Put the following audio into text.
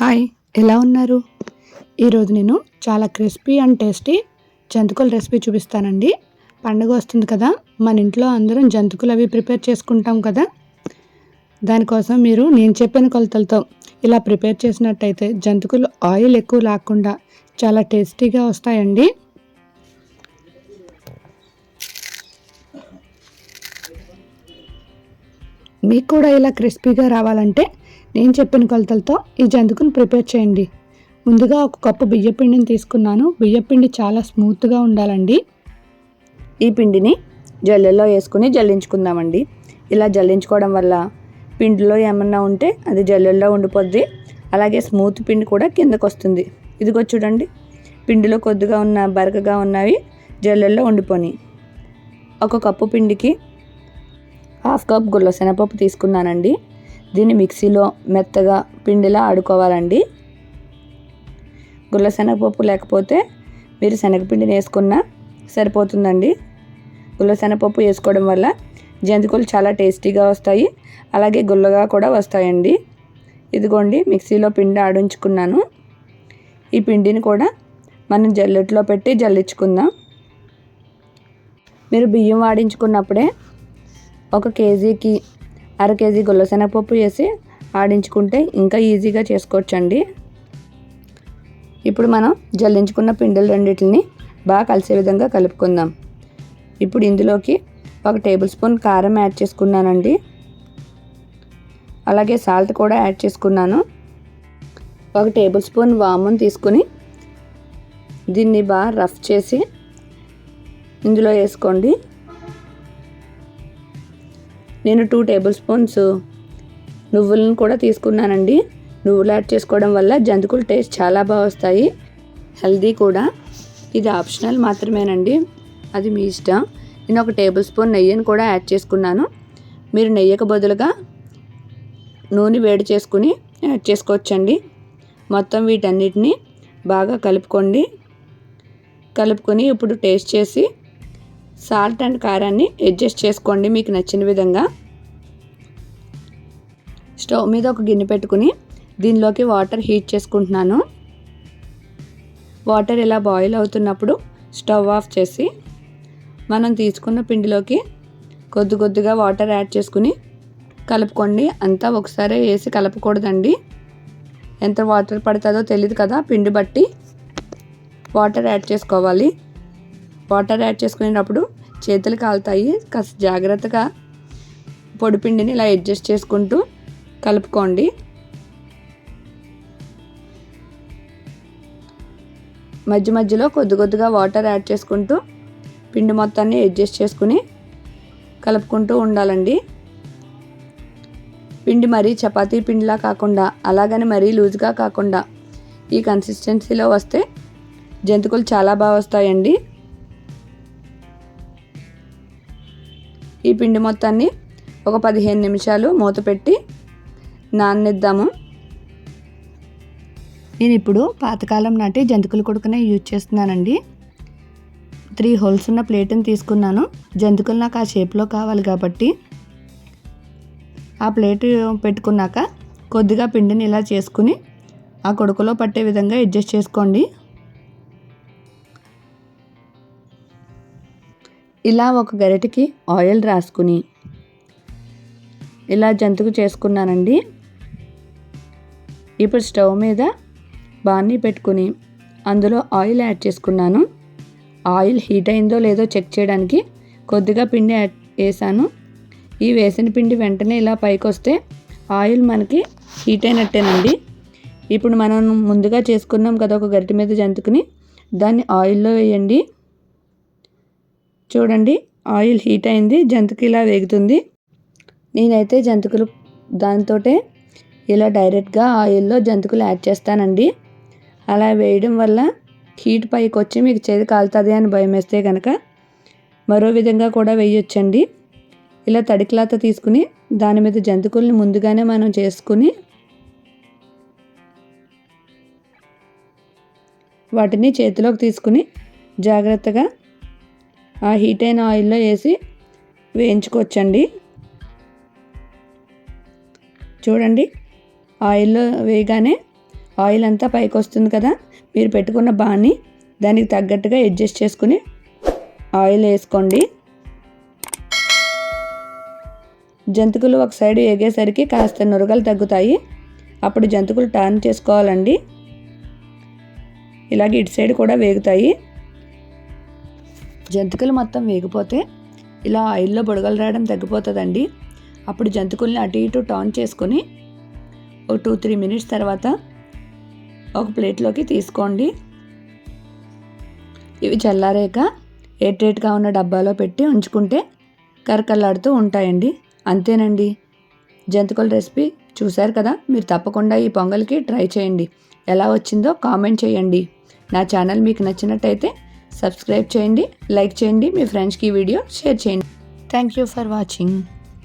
Hi ఎలా ఉన్నారు? ఈరోజు నేను చాలా క్రిస్పీ అండ్ టేస్టీ జంతికల రెసిపీ చూపిస్తానండి. పండుగ వస్తుంది కదా మన ఇంట్లో అందరం జంతికలు అవి ప్రిపేర్ చేసుకుంటాం కదా. దానికోసం మీరు నేను చెప్పిన కొలతలతో ఇలా ప్రిపేర్ చేసినట్టయితే జంతికలు ఆయిల్ ఎక్కువ లేకుండా చాలా టేస్టీగా వస్తాయండి. మీకు కూడా ఇలా క్రిస్పీగా రావాలంటే నేను చెప్పిన కొలతలతో ఈ జంతుకుని ప్రిపేర్ చేయండి. ముందుగా ఒక కప్పు బియ్యపిండిని తీసుకున్నాను. బియ్యపిండి చాలా స్మూత్గా ఉండాలండి. ఈ పిండిని జల్లెలో వేసుకుని జల్లించుకుందామండి. ఇలా జల్లించుకోవడం వల్ల పిండిలో ఏమన్నా ఉంటే అది జల్లెల్లో ఉండిపోద్ది. అలాగే స్మూత్ పిండి కూడా కిందకు వస్తుంది. ఇదిగో చూడండి. పిండిలో కొద్దిగా ఉన్న బరకగా ఉన్నవి జల్లెల్లో ఉండిపోని. ఒక కప్పు పిండికి హాఫ్ కప్ గుల్ల శనగపప్పు తీసుకున్నానండి. దీన్ని మిక్సీలో మెత్తగా పిండిలా ఆడుకోవాలండి. గుల్ల శనగపప్పు లేకపోతే మీరు శనగపిండిని వేసుకున్నా సరిపోతుందండి. గుల్ల శనగపప్పు వేసుకోవడం వల్ల జంతికలు చాలా టేస్టీగా వస్తాయి. అలాగే గుల్లగా కూడా వస్తాయండి. ఇదిగోండి మిక్సీలో పిండి ఆడించుకున్నాను. ఈ పిండిని కూడా మనం జల్లెట్లో పెట్టి జల్లించుకుందాం. మీరు బియ్యం వాడించుకున్నప్పుడే ఒక కేజీకి అర కేజీ గుల్లశనగపప్పు వేసి ఆడించుకుంటే ఇంకా ఈజీగా చేసుకోవచ్చండి. ఇప్పుడు మనం జల్లించుకున్న పిండిలు రెండింటిని బాగా కలిసే విధంగా కలుపుకుందాం. ఇప్పుడు ఇందులోకి ఒక టేబుల్ స్పూన్ కారం యాడ్ చేసుకున్నానండి. అలాగే సాల్ట్ కూడా యాడ్ చేసుకున్నాను. ఒక టేబుల్ స్పూన్ వామును తీసుకుని దీన్ని బాగా రఫ్ చేసి ఇందులో వేసుకోండి. నేను టూ టేబుల్ స్పూన్స్ నువ్వులను కూడా తీసుకున్నానండి. నువ్వులు యాడ్ చేసుకోవడం వల్ల జంతికలు టేస్ట్ చాలా బాగా వస్తాయి. హెల్దీ కూడా. ఇది ఆప్షనల్ మాత్రమేనండి. అది మీ ఇష్టం. నేను ఒక టేబుల్ స్పూన్ నెయ్యిని కూడా యాడ్ చేసుకున్నాను. మీరు నెయ్యకు బదులుగా నూనె వేడి చేసుకుని యాడ్ చేసుకోవచ్చండి. మొత్తం వీటన్నిటిని బాగా కలుపుకోండి. కలుపుకొని ఇప్పుడు టేస్ట్ చేసి సాల్ట్ అండ్ కారాన్ని అడ్జస్ట్ చేసుకోండి మీకు నచ్చిన విధంగా. స్టవ్ మీద ఒక గిన్నె పెట్టుకుని దీనిలోకి వాటర్ హీట్ చేసుకుంటున్నాను. వాటర్ ఇలా బాయిల్ అవుతున్నప్పుడు స్టవ్ ఆఫ్ చేసి మనం తీసుకున్న పిండిలోకి కొద్ది కొద్దిగా వాటర్ యాడ్ చేసుకుని కలుపుకోండి. అంతా ఒకసారి వేసి కలపకూడదండి. ఎంత వాటర్ పడుతుందో తెలియదు కదా పిండి బట్టి. వాటర్ యాడ్ చేసుకోవాలి. వాటర్ యాడ్ చేసుకునేటప్పుడు చేతులు కాలుతాయి. కాస్త జాగ్రత్తగా పొడిపిండిని ఇలా అడ్జస్ట్ చేసుకుంటూ కలుపుకోండి. మధ్య మధ్యలో కొద్ది కొద్దిగా వాటర్ యాడ్ చేసుకుంటూ పిండి మొత్తాన్ని అడ్జస్ట్ చేసుకుని కలుపుకుంటూ ఉండాలండి. పిండి మరీ చపాతీ పిండిలా కాకుండా అలాగని మరీ లూజ్గా కాకుండా ఈ కన్సిస్టెన్సీలో వస్తే జంతుకులు చాలా బాగా వస్తాయండి. ఈ పిండి మొత్తాన్ని ఒక పదిహేను నిమిషాలు మూత పెట్టి నాననిద్దాము. నేను ఇప్పుడు పాతకాలం నాటి జంతికలు కొడుకునే యూజ్ చేస్తున్నానండి. త్రీ హోల్స్ ఉన్న ప్లేట్ని తీసుకున్నాను. జంతికలు నాకు ఆ షేప్లో కావాలి కాబట్టి. ఆ ప్లేట్ పెట్టుకున్నాక కొద్దిగా పిండిని ఇలా చేసుకుని ఆ కొడుకులో పట్టే విధంగా అడ్జస్ట్ చేసుకోండి. ఇలా ఒక గరిటకి ఆయిల్ రాసుకుని ఇలా జంతుకు చేసుకున్నానండి. ఇప్పుడు స్టవ్ మీద బాణీ పెట్టుకుని అందులో ఆయిల్ యాడ్ చేసుకున్నాను. ఆయిల్ హీట్ అయిందో లేదో చెక్ చేయడానికి కొద్దిగా పిండి యాడ్ వేసాను. ఈ వేసిన పిండి వెంటనే ఇలా పైకి వస్తే ఆయిల్ మనకి హీట్ అయినట్టేనండి. ఇప్పుడు మనం ముందుగా చేసుకున్నాం కదా ఒక గరిటె మీద జంతుకుని దాన్ని ఆయిల్లో వేయండి. చూడండి ఆయిల్ హీట్ అయింది జంతుకు ఇలా వేగుతుంది. నేనైతే జంతుకులు దాంతో ఇలా డైరెక్ట్గా ఆయిల్లో జంతుకులు యాడ్ చేస్తానండి. అలా వేయడం వల్ల హీట్ పైకి వచ్చి మీకు చేతి కాలుతుంది అని భయం వేస్తే కనుక మరో విధంగా కూడా వేయొచ్చండి. ఇలా తడి క్లాత్ తీసుకుని దాని మీద జంతుకుల్ని ముందుగానే మనం చేసుకుని వాటిని చేతిలోకి తీసుకుని జాగ్రత్తగా ఆ హీట్ అయిన ఆయిల్లో వేసి వేయించుకోవచ్చండి. చూడండి ఆయిల్లో వేయగానే ఆయిల్ అంతా పైకి వస్తుంది కదా మీరు పెట్టుకున్న బాణి దానికి తగ్గట్టుగా అడ్జస్ట్ చేసుకుని ఆయిల్ వేసుకోండి. జంతికలు ఒక సైడ్ ఎగేసరికి కాస్త నురగలు తగ్గుతాయి. అప్పుడు జంతికలు టర్న్ చేసుకోవాలండి. ఇలాగే ఇటు సైడ్ కూడా వేగుతాయి. జంతికలు మొత్తం వేగిపోతే ఇలా ఆయిల్లో బుడగలు రావడం తగ్గిపోతుందండి. అప్పుడు జంతికల్ని అటు ఇటు టర్న్ చేసుకొని ఒక టూ త్రీ మినిట్స్ తర్వాత ఒక ప్లేట్లోకి తీసుకోండి. ఇవి చల్లారాక ఎయిట్ ఉన్న డబ్బాలో పెట్టి ఉంచుకుంటే కరకల్లాడుతూ ఉంటాయండి. అంతేనండి. జంతికల రెసిపీ చూశారు కదా? మీరు తప్పకుండా ఈ పొంగల్కి ట్రై చేయండి. ఎలా వచ్చిందో కామెంట్ చేయండి. నా ఛానల్ మీకు నచ్చినట్టయితే సబ్స్క్రైబ్ చేయండి లైక్ చేయండి మీ ఫ్రెండ్స్కి ఈ వీడియో షేర్ చేయండి. Thank you for watching